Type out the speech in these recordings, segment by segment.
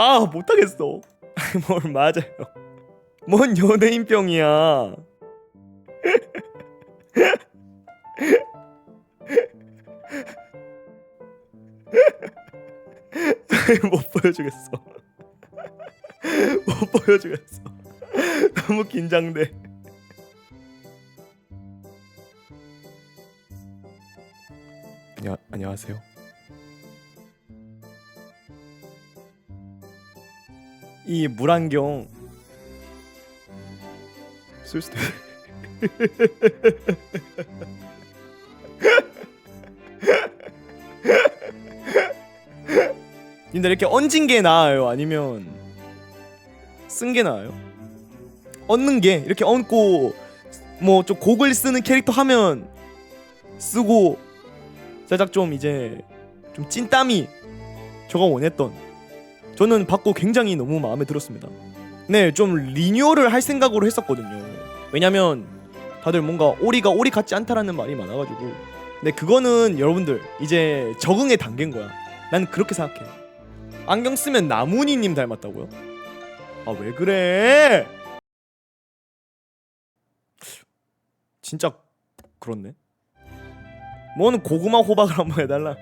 아 못하겠어. 뭘 맞아요. 뭔 연예인병이야. 못 보여주겠어. 못 보여주겠어. 너무 긴장돼. 안녕 안녕하세요 이 물안경 쓸 수도 님들 이렇게 얹은 게 나아요? 아니면 쓴 게 나아요? 얹는 게? 이렇게 얹고 뭐 좀 곡을 쓰는 캐릭터 하면 쓰고 살짝 좀 이제 좀 찐땀이 저가 원했던 저는 받고 굉장히 너무 마음에 들었습니다. 네, 좀 리뉴얼을 할 생각으로 했었거든요. 왜냐면 다들 뭔가 오리가 오리 같지 않다라는 말이 많아가지고. 근데 그거는 여러분들 이제 적응의 단계인 거야. 난 그렇게 생각해. 안경 쓰면 나문희님 닮았다고요? 아 왜 그래? 진짜 그렇네. 뭔 고구마 호박을 한번 해달라.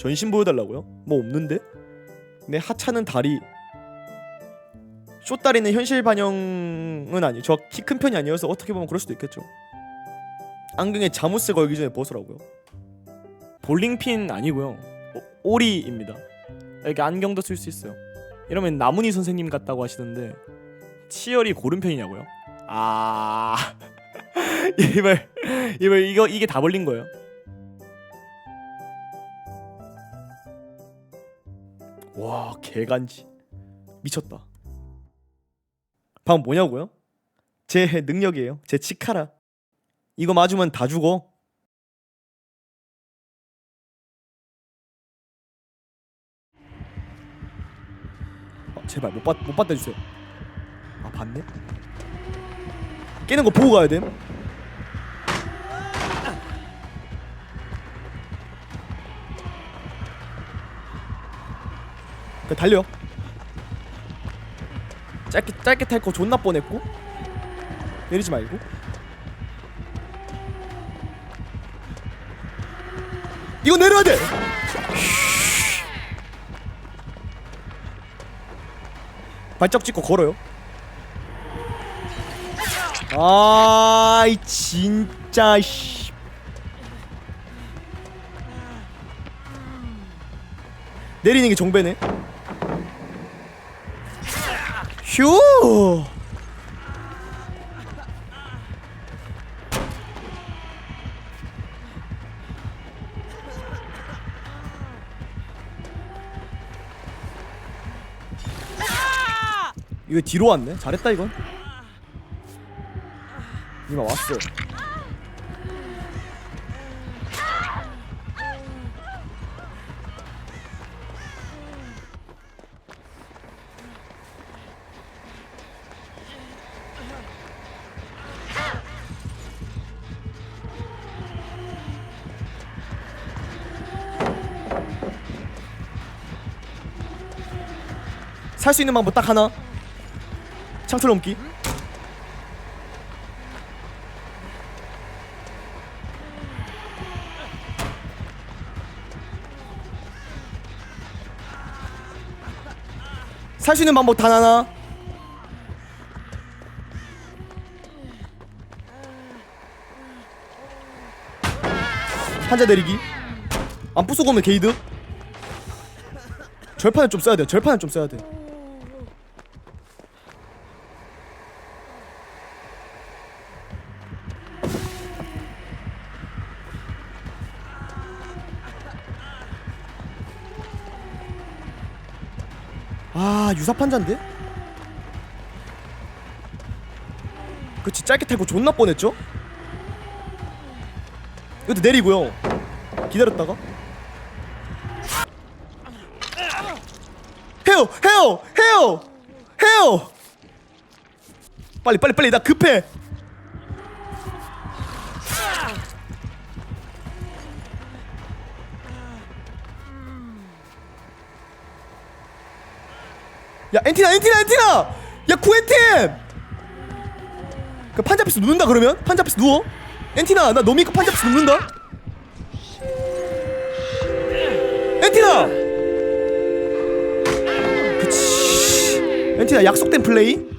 전신 보여달라고요? 뭐 없는데? 내 하찮은 다리. 쇼다리는 현실 반영은 아니 저키 큰 편이 아니어서 어떻게 보면 그럴 수도 있겠죠. 안경에 자무스 걸기 전에 벗으라고요? 볼링핀 아니고요. 오, 오리입니다. 이렇게 안경도 쓸 수 있어요. 이러면 나문희 선생님 같다고 하시던데 치열이 고른 편이냐고요? 아 이발 이발 이거 이게 다 벌린 거예요 와 개간지. 미쳤다. 방금 뭐냐고요? 제 능력이에요. 제 치카라. 이거 맞으면 다 죽어. 아, 제발 못, 받, 못 받다 주세요. 아 봤네? 깨는 거 보고 가야 됨 그 달려. 짧게 짧게 탈 거 존나 뻔했고 내리지 말고. 이거 내려야 돼. 발짝 찍고 걸어요. 아이 진짜 씨. 내리는 게 정배네. 휴. 이거 뒤로 왔네. 잘했다 이건. 이마 왔어. 살 수 있는 방법 딱 하나. 창틀 넘기. 살 수 있는 방법 단 하나. 한자 내리기. 안 오면 게이드. 절판을 좀 써야 돼. 절판을 좀 써야 돼. 아 유사 판자인데? 그치 짧게 탈고 존나 뻔했죠? 이것도 내리고요 기다렸다가 해요 해요 해요 해요 빨리 빨리 빨리 나 급해. 야 엔티나 엔티나 엔티나! 야 구엔팀 그 판자피스 눕는다 그러면? 판자피스 누워? 엔티나 나 너미니까 판자피스 눕는다? 엔티나 엔티나 약속된 플레이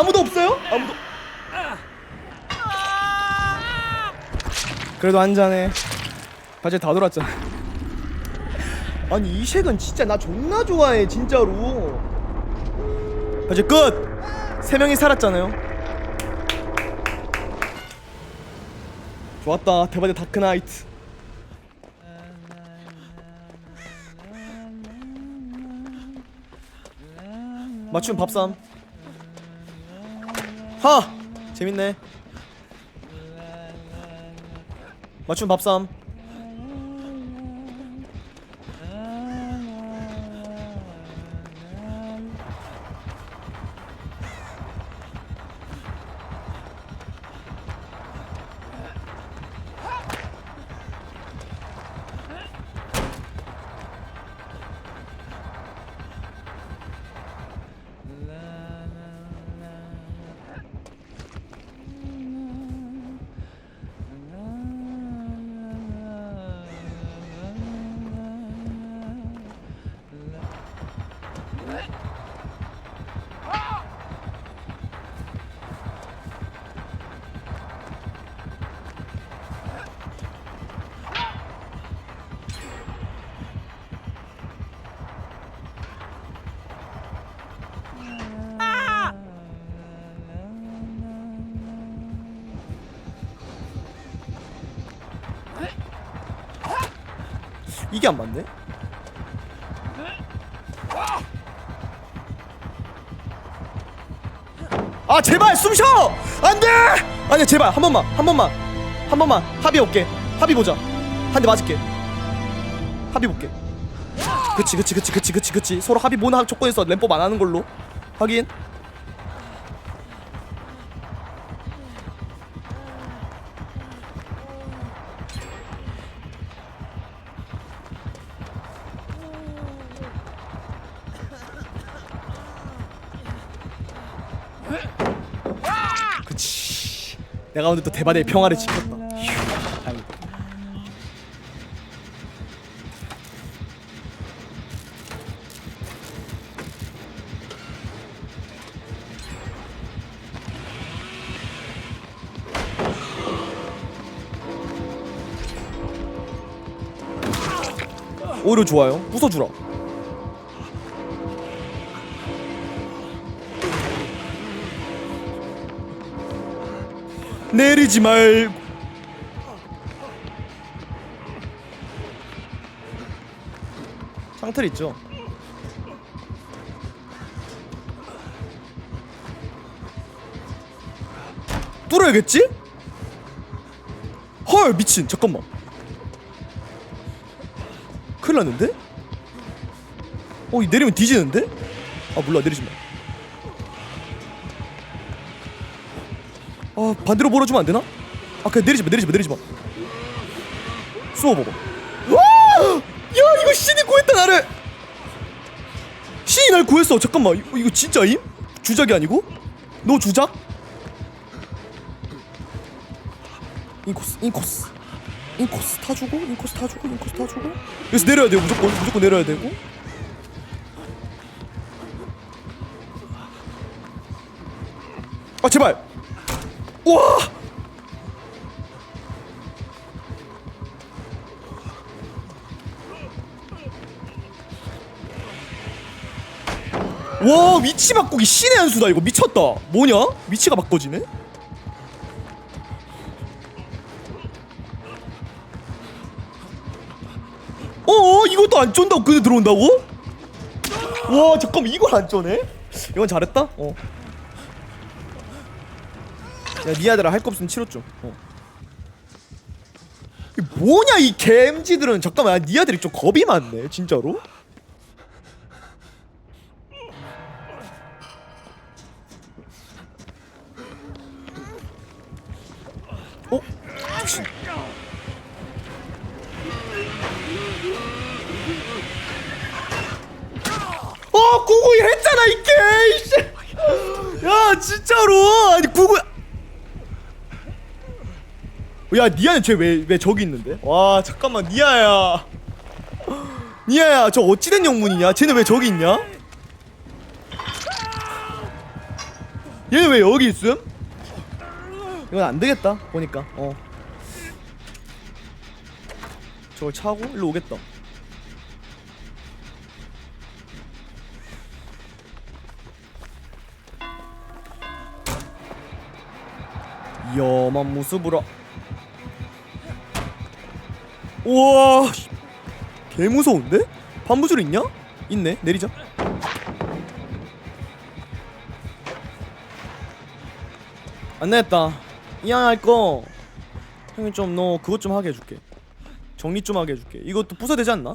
아무도 없어요? 아무도 그래도 한 잔해 바지 다 돌았잖아 아니 이 쉑은 진짜 나 존나 좋아해 진짜로. 바지 끝 세 명이 살았잖아요. 좋았다 대바대 다크나이트. 맞춤 밥삼 하! 재밌네. 맞춤 밥삼 이게 안 맞네? 아 제발 숨 쉬어! 안돼! 아니야 제발 한 번만 한 번만 한 번만 합의 올게. 합의 보자. 한 대 맞을게. 합의 볼게. 그치 그치 그치 그치 그치 그치. 서로 합의 모는 조건에서 램법 안 하는 걸로. 확인 내가 오늘 또 대바대의 평화를 지켰다. 오히려 좋아요. 부숴주라 내리지 말고 상틀 있죠 뚫어야겠지? 헐 미친 잠깐만 큰일 났는데? 어, 이 내리면 뒤지는데? 아, 몰라, 내리지 마. 아, 반대로 몰아주면 안 되나? 아, 그냥 내리지 마, 내리지 마, 내리지 마. 쏘아 봐봐. 와! 야, 이거 신이 구했다, 나를! 신이 날 구했어. 잠깐만, 이거, 이거 진짜임? 주작이 아니고? 너 주작? 인코스, 인코스. 인코스 타주고, 인코스 타주고, 인코스 타주고. 여기서 내려야 돼요, 무조건. 무조건 내려야 되고. 아 제발 와! 와 위치 바꾸기 신의 한 수다 이거 미쳤다 뭐냐? 위치가 바꿔지네? 어어 이것도 안 쫀다고 그 근데 들어온다고? 와 잠깐만 이걸 안 쩌네? 이건 잘했다? 어 야, 니아들아 할거 없으면 치료 좀. 어. 뭐냐 이 겜지들은 잠깐만 야, 니아들이 좀 겁이 많네 진짜로. 야, 니아는 쟤왜 왜 저기 있는데? 와, 잠깐만, 니아야. 니아야, 저 어찌된 영문이냐? 쟤는 왜 저기 있냐? 얘는 왜 여기 있음? 이건 안 되겠다, 보니까. 어. 저걸 차고 일로 오겠다. 위험한 모습으로 우와 씨. 개 무서운데? 반부줄 있냐? 있네 내리자 안 되겠다 이왕 할 거 형이 좀 너 그것 좀 하게 해줄게 정리 좀 하게 해줄게 이것도 부숴되지 않나?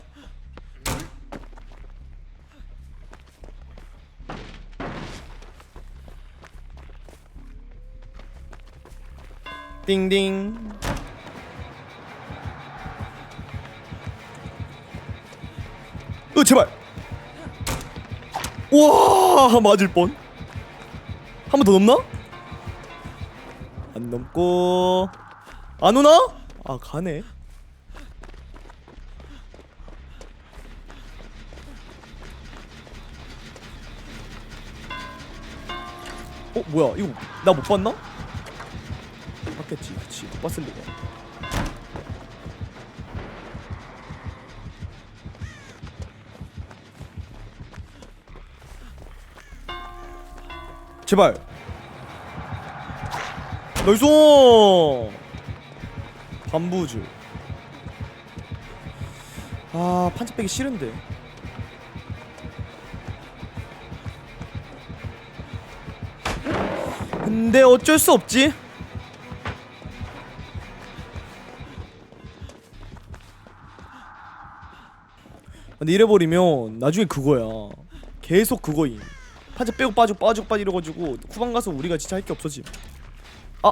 띵띵 제발. 와 맞을 뻔 한 번 더 넘나? 안 넘고. 안 오나? 아 가네. 어 뭐야? 이거 나 못 봤나? 봤겠지 그치. 못 봤을 리가 제발. 나이스 반부주 아 판자 빼기 싫은데. 근데 어쩔 수 없지. 근데 이래버리면 나중에 그거야. 계속 그거임 판자 빼고 빠지고 빠지고 빠지고 이래가지고 후반 가서 우리가 진짜 할 게 없어짐 아.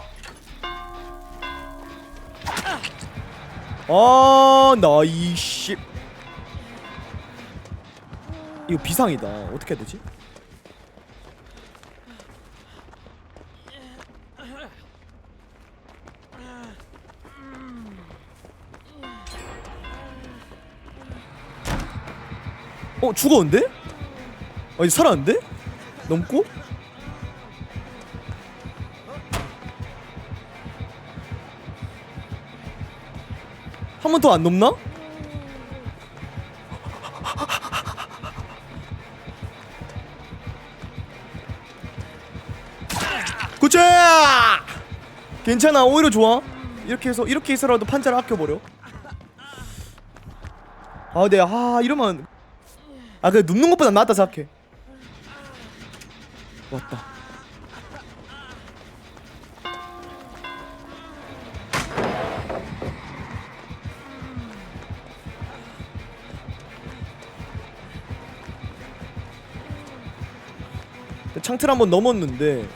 아, 나이씨. 이거 비상이다. 어떻게 해야 되지? 어, 죽었는데? 아니, 살았는데? 넘고? 한 번 더 안 넘나? 굿자! 괜찮아 오히려 좋아 이렇게 해서 이렇게 해서라도 판자를 아껴버려 아 근데 아 이러면 아 그래 눕는 것보다 낫다 생각해 왔다. 창틀 한번 넘었는데.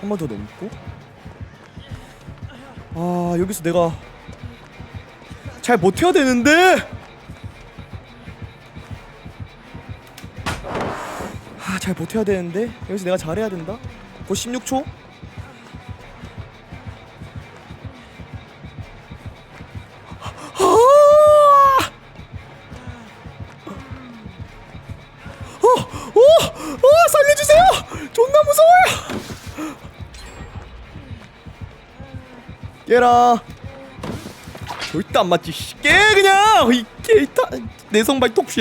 한 번 더 넘고? 아 여기서 내가 잘 버텨야 되는데 아 잘 버텨야 되는데 여기서 내가 잘해야 된다 곧 16초 아! 어, 어, 어! 존나 무서워요! 깨라. 절대 안 맞지 씨. 깨 그냥 이 게이타 내성발 톡쉑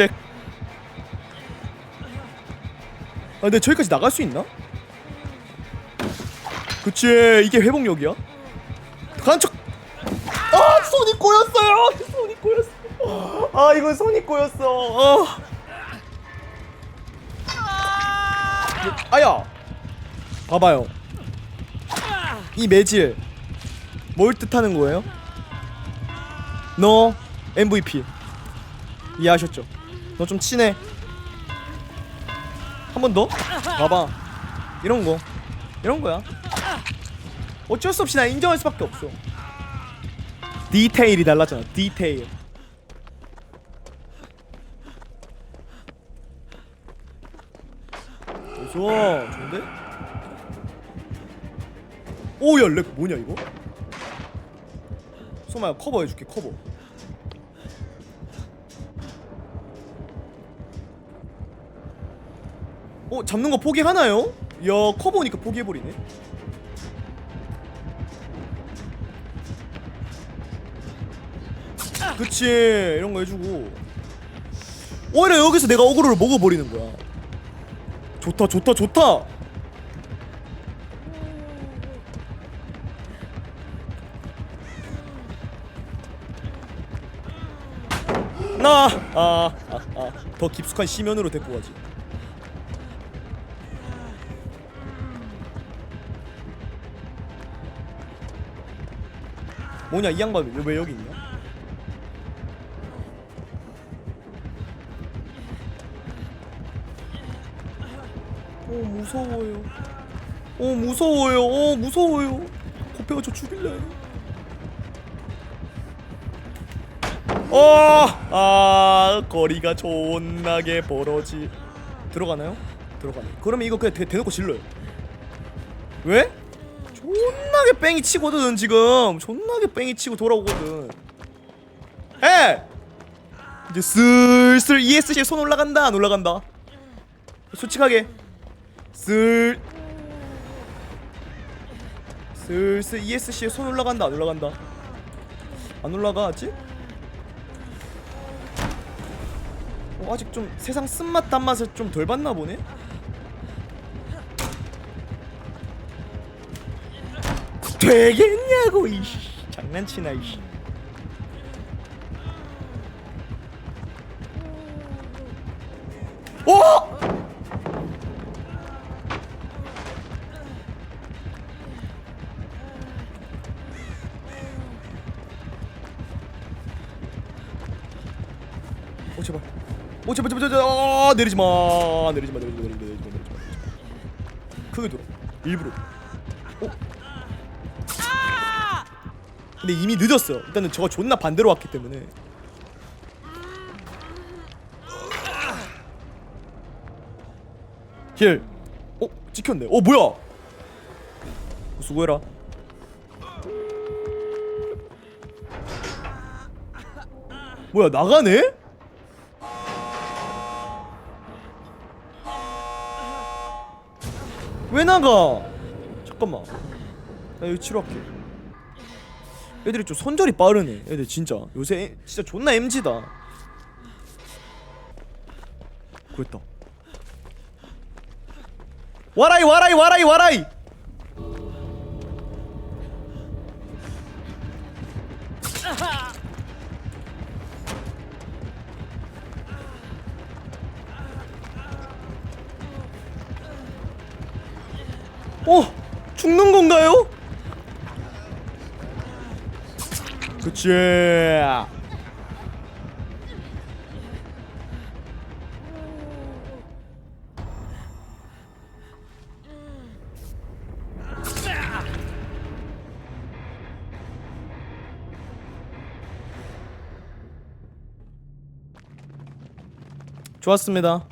아 근데 저기까지 나갈 수 있나? 그치 이게 회복력이야 간척 아 손이 꼬였어요 손이 꼬였어 아 이건 손이 꼬였어 아. 아야 봐봐요 이 매질 뭘 뜻하는 거예요? 너 MVP 이해하셨죠? 너 좀 친해 한 번 더? 봐봐 이런 거 이런 거야 어쩔 수 없이 나 인정할 수밖에 없어 디테일이 달라잖아 디테일 좋아 좋은데? 오야 렉 뭐냐 이거? 소마야 커버 해줄게 커버. 어 잡는 거 포기하나요? 야 커버 오니까 포기해버리네. 그치 이런 거 해주고. 오히려 여기서 내가 어그로를 먹어버리는 거야. 좋다 좋다 좋다 나, 아, 아, 아, 더 깊숙한 시면으로 데리고 가지. 뭐냐 이 양반 왜, 왜 여기 있냐? 어 무서워요. 어 무서워요. 어 무서워요. 코페가 저 죽일래. 어, 아 거리가 존나게 벌어지. 들어가나요? 들어가네. 그러면 이거 그냥 대, 대놓고 질러요. 왜? 존나게 뺑이 치거든 지금. 존나게 뺑이 치고 돌아오거든. 에! 이제 슬슬 ESC에 손 올라간다 안 올라간다. 솔직하게 슬 슬슬 ESC에 손 올라간다 안 올라간다. 안 올라가지? 어, 아직 좀 세상 쓴맛 단맛을 좀 덜 봤나 보네. 되겠냐고 이씨 장난치나 이씨. 어? 제발 제발 제발. 아 내리지 마. 내리지 마. 내리지 마. 내리지 마. 내리지 마. 내리지 마. 내리지 마. 크게 돌아. 일부러. 어? 근데 이미 늦었어. 일단은 저거 존나 반대로 왔기 때문에. 힐. 어? 찍혔네. 어 뭐야? 수고해라. 뭐야 나가네? 왜 나가? 잠깐만. 나 여기 치료할게. 애들이 좀 손절이 빠르네. 애들 진짜 요새 애- 진짜 존나 MG다. 그랬다. 와라이 와라이 와라이 와라이. 어 죽는 건가요? 그치. 좋았습니다.